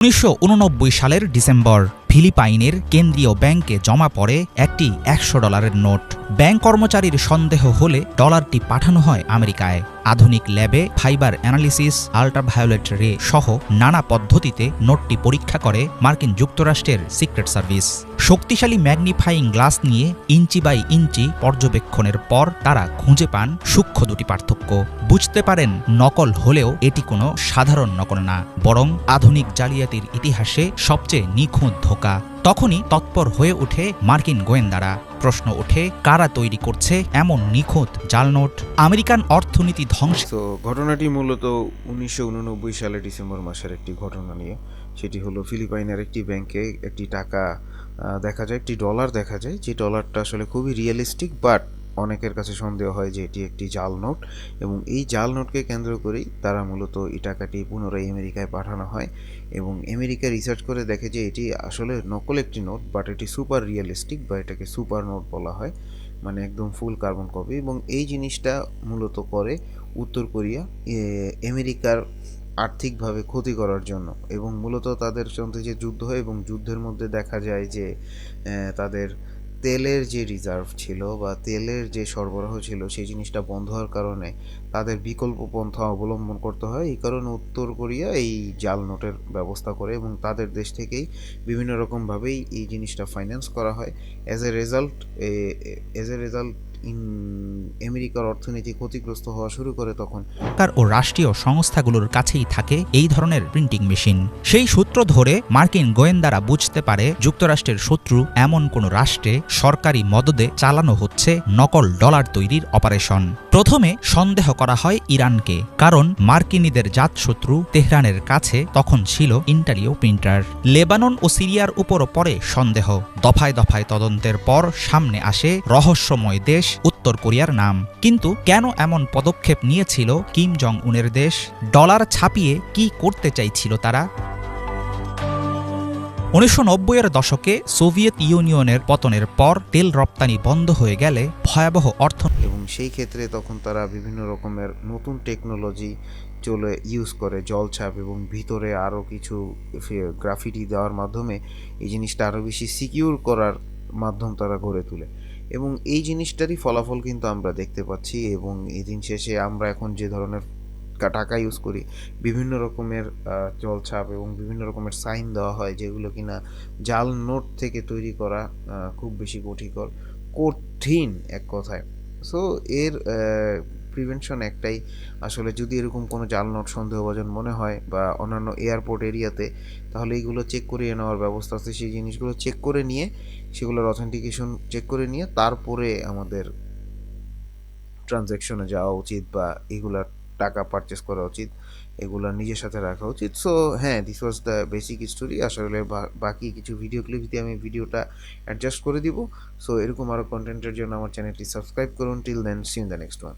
উনিশশো উননব্বই সালের ডিসেম্বর। ফিলিপাইনের কেন্দ্রীয় ব্যাংকে জমা পড়ে একটি একশো ডলারের নোট। ব্যাংক কর্মচারীর সন্দেহ হলে ডলারটি পাঠানো হয় আমেরিকায়। আধুনিক ল্যাবে ফাইবার অ্যানালিসিস, আল্ট্রাভায়োলেট রে সহ নানা পদ্ধতিতে নোটটি পরীক্ষা করে মার্কিন যুক্তরাষ্ট্রের সিক্রেট সার্ভিস। শক্তিশালী ম্যাগনিফাইং গ্লাস নিয়ে ইঞ্চি বাই ইঞ্চি পর্যবেক্ষণের পর তারা খুঁজে পান সূক্ষ্ম দুটি পার্থক্য। বুঝতে পারেন, নকল হলেও এটি কোনো সাধারণ নকল না, বরং আধুনিক জালিয়াতির ইতিহাসে সবচেয়ে নিখুঁত ধোকা। তখনই তৎপর হয়ে ওঠে মার্কিন গোয়েন্দারা। প্রশ্ন ওঠে, কারা তৈরি করছে এমন নিখুঁত জাল নোট আমেরিকান অর্থনীতি ধ্বংস ঘটনাটি মূলত উনিশশো উননব্বই সালে ডিসেম্বর মাসের একটি ঘটনা নিয়ে। সেটি হলো ফিলিপাইনের একটি ব্যাংকে একটি টাকা দেখা যায়, একটি ডলার দেখা যায়। যে ডলারটা আসলে খুবই রিয়েলিস্টিক বাট অনেকের কাছে সন্দেহ হয় যে এটি একটি জাল নোট এবং এই জাল নোটকে কেন্দ্র করেই তারা মূলত এই টাকাটি পুনরায় আমেরিকায় পাঠানো হয় এবং আমেরিকা রিসার্চ করে দেখে যে এটি আসলে নকল একটি নোট বাট এটি সুপার রিয়েলিস্টিক বা এটাকে সুপার নোট বলা হয় মানে একদম ফুল কার্বন কপি এবং এই জিনিসটা মূলত করে উত্তর কোরিয়া আমেরিকার আর্থিকভাবে ক্ষতি করার জন্য এবং মূলত তাদের সঙ্গে যে যুদ্ধ হয় এবং যুদ্ধের মধ্যে দেখা যায় যে তাদের তেলের যে রিজার্ভ ছিল বা তেলের যে সরবরাহ ছিল, সেই জিনিসটা বন্ধ হওয়ার কারণে তাদের বিকল্প পন্থা অবলম্বন করতে হয়। এই কারণে উত্তর কোরিয়া এই জাল নোটের ব্যবস্থা করে এবং তাদের দেশ থেকেই বিভিন্ন রকমভাবেই এই জিনিসটা ফাইন্যান্স করা হয়। As a result as a result আমেরিকার অর্থনীতি ক্ষতিগ্রস্ত হওয়া শুরু করে তখন। সরকার ও রাষ্ট্রীয় সংস্থাগুলোর কাছেই থাকে এই ধরনের প্রিন্টিং মেশিন। সেই সূত্র ধরে মার্কিন গোয়েন্দারা বুঝতে পারে যুক্তরাষ্ট্রের শত্রু এমন কোন রাষ্ট্রে সরকারি মদদে চালানো হচ্ছে নকল ডলার তৈরির অপারেশন। প্রথমে সন্দেহ করা হয় ইরানকে, কারণ মার্কিনীদের জাতশত্রু তেহরানের কাছে তখন ছিল ইন্টারিও প্রিন্টার। লেবানন ও সিরিয়ার উপরও পরে সন্দেহ। দফায় দফায় তদন্তের পর সামনে আসে রহস্যময় দেশ উত্তর কোরিয়ার নাম। কিন্তু কেন এমন পদক্ষেপ নিয়েছিল কিম জং উনের দেশ? ডলার ছাপিয়ে কি করতে চাইছিল তারা? উনিশশো নব্বইয়ের দশকে সোভিয়েত ইউনিয়নের পতনের পর তেল রপ্তানি বন্ধ হয়ে গেলে ভয়াবহ অর্থ এবং সেই ক্ষেত্রে তখন তারা বিভিন্ন রকমের নতুন টেকনোলজি চলে ইউজ করে জলছাপ এবং ভিতরে আরও কিছু গ্রাফিটি দেওয়ার মাধ্যমে এই জিনিসটা আরও বেশি সিকিউর করার মাধ্যম তারা গড়ে তোলে। এবং এই জিনিসটারই ফলাফল কিন্তু আমরা দেখতে পাচ্ছি এবং এই দিন শেষে আমরা এখন যে ধরনের টাকা ইউজ করি, বিভিন্ন রকমের জলছাপ এবং বিভিন্ন রকমের সাইন দেওয়া হয় যেগুলো কিনা জাল নোট থেকে তৈরি করা খুব বেশি কঠিকর, কঠিন এক কথায়। সো এর প্রিভেনশন একটাই। আসলে যদি এরকম কোনো জাল নোট সন্দেহভাজন মনে হয় বা অন্যান্য এয়ারপোর্ট এরিয়াতে, তাহলে এইগুলো চেক করিয়ে নেওয়ার ব্যবস্থা আছে। সেই জিনিসগুলো চেক করে নিয়ে, সেগুলোর অথেন্টিকেশন চেক করে নিয়ে, তারপরে আমাদের ট্রানজ্যাকশনে যাওয়া উচিত বা এগুলার টাকা পারচেস করা উচিত, এগুলো নিজের সাথে রাখা উচিত। সো হ্যাঁ this was the basic story আসলে বাকি কিছু ভিডিও ক্লিপ দিয়ে আমি ভিডিওটা অ্যাডজাস্ট করে দিব। সো এরকম আরও কন্টেন্টের জন্য আমার চ্যানেলটি সাবস্ক্রাইব করুন। Till then see in the next one